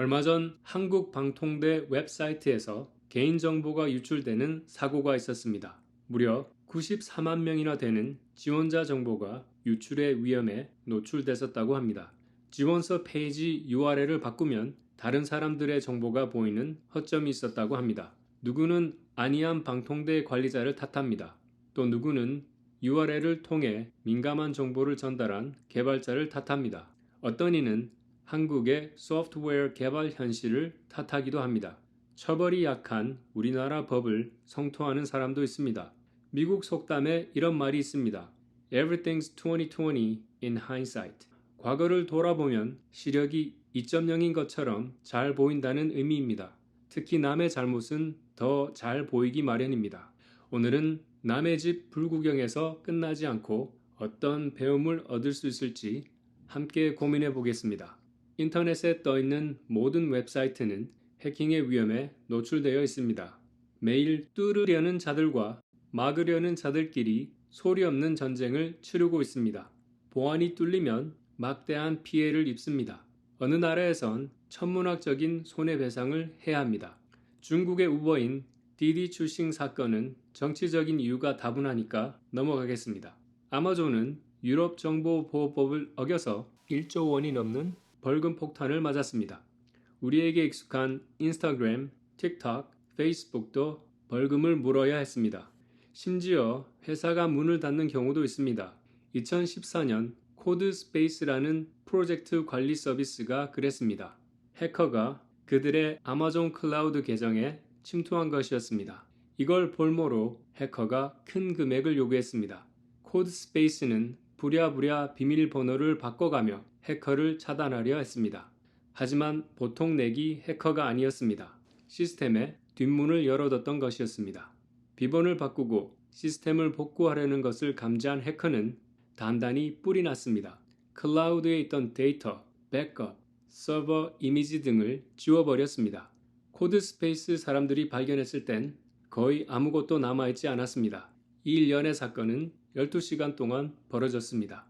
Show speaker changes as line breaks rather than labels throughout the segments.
얼마 전 한국 방통대 웹사이트에서 개인정보가 유출되는 사고가 있었습니다. 무려 94만 명이나 되는 지원자 정보가 유출의 위험에 노출됐었다고 합니다. 지원서 페이지 URL을 바꾸면 다른 사람들의 정보가 보이는 허점이 있었다고 합니다. 누구는 안이한 방통대 관리자를 탓합니다. 또 누구는 URL을 통해 민감한 정보를 전달한 개발자를 탓합니다. 어떤 이는 한국의 소프트웨어 개발 현실을 탓하기도 합니다. 처벌이 약한 우리나라 법을 성토하는 사람도 있습니다. 미국 속담에 이런 말이 있습니다. Everything's 2020 in hindsight. 과거를 돌아보면 시력이 2.0인 것처럼 잘 보인다는 의미입니다. 특히 남의 잘못은 더 잘 보이기 마련입니다. 오늘은 남의 집 불구경에서 끝나지 않고 어떤 배움을 얻을 수 있을지 함께 고민해 보겠습니다. 인터넷에 떠 있는 모든 웹사이트는 해킹의 위험에 노출되어 있습니다. 매일 뚫으려는 자들과 막으려는 자들끼리 소리 없는 전쟁을 치르고 있습니다. 보안이 뚫리면 막대한 피해를 입습니다. 어느 나라에선 천문학적인 손해배상을 해야 합니다. 중국의 우버인 디디 출싱 사건은 정치적인 이유가 다분하니까 넘어가겠습니다. 아마존은 유럽 정보보호법을 어겨서 1조 원이 넘는 벌금 폭탄을 맞았습니다. 우리에게 익숙한 인스타그램, 틱톡, 페이스북도 벌금을 물어야 했습니다. 심지어 회사가 문을 닫는 경우도 있습니다. 2014년 코드 스페이스라는 프로젝트 관리 서비스가 그랬습니다. 해커가 그들의 아마존 클라우드 계정에 침투한 것이었습니다. 이걸 볼모로 해커가 큰 금액을 요구했습니다. 코드 스페이스는 부랴부랴 비밀번호를 바꿔가며 해커를 차단하려 했습니다. 하지만 보통 내기 해커가 아니었습니다. 시스템에 뒷문을 열어뒀던 것이었습니다. 비번을 바꾸고 시스템을 복구하려는 것을 감지한 해커는 단단히 뿔이 났습니다. 클라우드에 있던 데이터, 백업, 서버 이미지 등을 지워버렸습니다. 코드 스페이스 사람들이 발견했을 땐 거의 아무것도 남아있지 않았습니다. 이 일련의 사건은 12시간 동안 벌어졌습니다.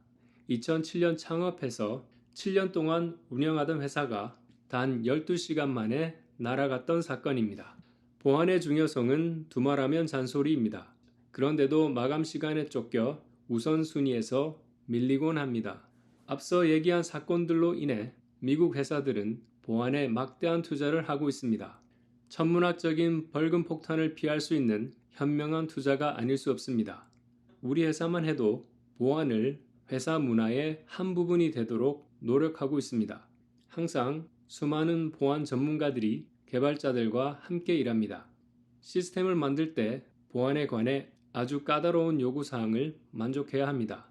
2007년 창업해서 7년 동안 운영하던 회사가 단 12시간 만에 날아갔던 사건입니다. 보안의 중요성은 두말하면 잔소리입니다. 그런데도 마감 시간에 쫓겨 우선순위에서 밀리곤 합니다. 앞서 얘기한 사건들로 인해 미국 회사들은 보안에 막대한 투자를 하고 있습니다. 천문학적인 벌금 폭탄을 피할 수 있는 현명한 투자가 아닐 수 없습니다. 우리 회사만 해도 보안을 회사 문화의 한 부분이 되도록 노력하고 있습니다. 항상 수많은 보안 전문가들이 개발자들과 함께 일합니다. 시스템을 만들 때 보안에 관해 아주 까다로운 요구사항을 만족해야 합니다.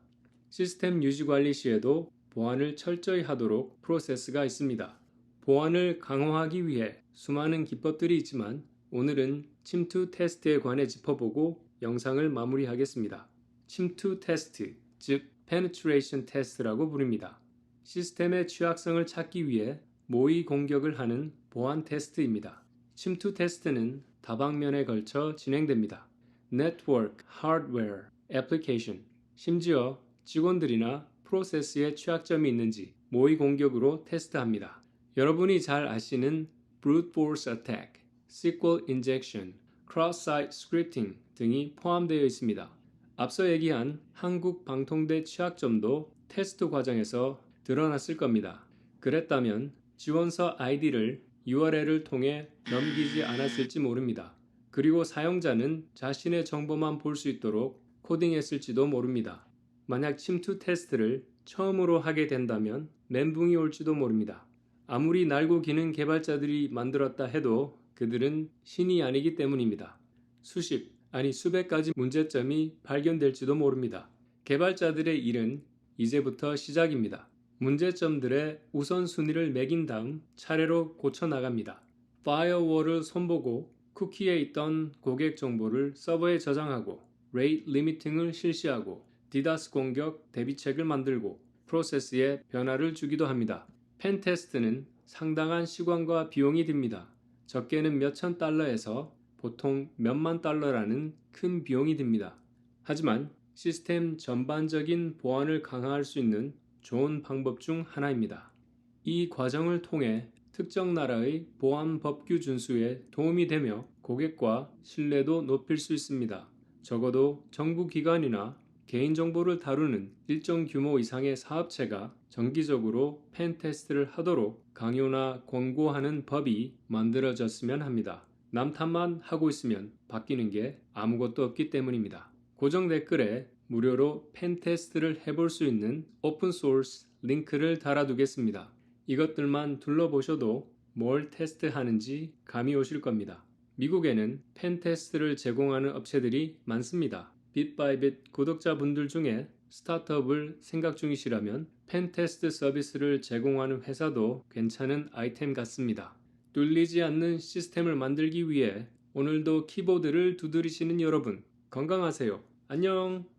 시스템 유지 관리 시에도 보안을 철저히 하도록 프로세스가 있습니다. 보안을 강화하기 위해 수많은 기법들이 있지만 오늘은 침투 테스트에 관해 짚어보고 영상을 마무리하겠습니다. 침투 테스트, 즉 penetration test라고 부릅니다. 시스템의 취약성을 찾기 위해 모의 공격을 하는 보안 테스트입니다. 침투 테스트는 다방면에 걸쳐 진행됩니다. 네트워크, 하드웨어, 애플리케이션, 심지어 직원들이나 프로세스에 취약점이 있는지 모의 공격으로 테스트합니다. 여러분이 잘 아시는 brute force attack, SQL injection, cross-site scripting 등이 포함되어 있습니다. 앞서 얘기한 한국 방통대 취약점도 테스트 과정에서 드러났을 겁니다. 그랬다면 지원서 아이디를 URL을 통해 넘기지 않았을지 모릅니다. 그리고 사용자는 자신의 정보만 볼 수 있도록 코딩했을지도 모릅니다. 만약 침투 테스트를 처음으로 하게 된다면 멘붕이 올지도 모릅니다. 아무리 날고 기는 개발자들이 만들었다 해도 그들은 신이 아니기 때문입니다. 수십, 아니 수백 가지 문제점이 발견될지도 모릅니다. 개발자들의 일은 이제부터 시작입니다. 문제점들의 우선순위를 매긴 다음 차례로 고쳐나갑니다. 파이어월을 손보고 쿠키에 있던 고객 정보를 서버에 저장하고 레이트 리미팅을 실시하고 디다스 공격 대비책을 만들고 프로세스에 변화를 주기도 합니다. 펜 테스트는 상당한 시간과 비용이 듭니다. 적게는 몇천 달러에서 보통 몇만 달러라는 큰 비용이 듭니다. 하지만 시스템 전반적인 보안을 강화할 수 있는 좋은 방법 중 하나입니다. 이 과정을 통해 특정 나라의 보안 법규 준수에 도움이 되며 고객과 신뢰도 높일 수 있습니다. 적어도 정부 기관이나 개인정보를 다루는 일정 규모 이상의 사업체가 정기적으로 펜 테스트를 하도록 강요나 권고하는 법이 만들어졌으면 합니다. 남탓만 하고 있으면 바뀌는 게 아무것도 없기 때문입니다. 고정 댓글에 무료로 펜 테스트를 해볼 수 있는 오픈소스 링크를 달아두겠습니다. 이것들만 둘러보셔도 뭘 테스트하는지 감이 오실 겁니다. 미국에는 펜 테스트를 제공하는 업체들이 많습니다. 빗바이빗 구독자분들 중에 스타트업을 생각 중이시라면 펜테스트 서비스를 제공하는 회사도 괜찮은 아이템 같습니다. 뚫리지 않는 시스템을 만들기 위해 오늘도 키보드를 두드리시는 여러분 건강하세요. 안녕!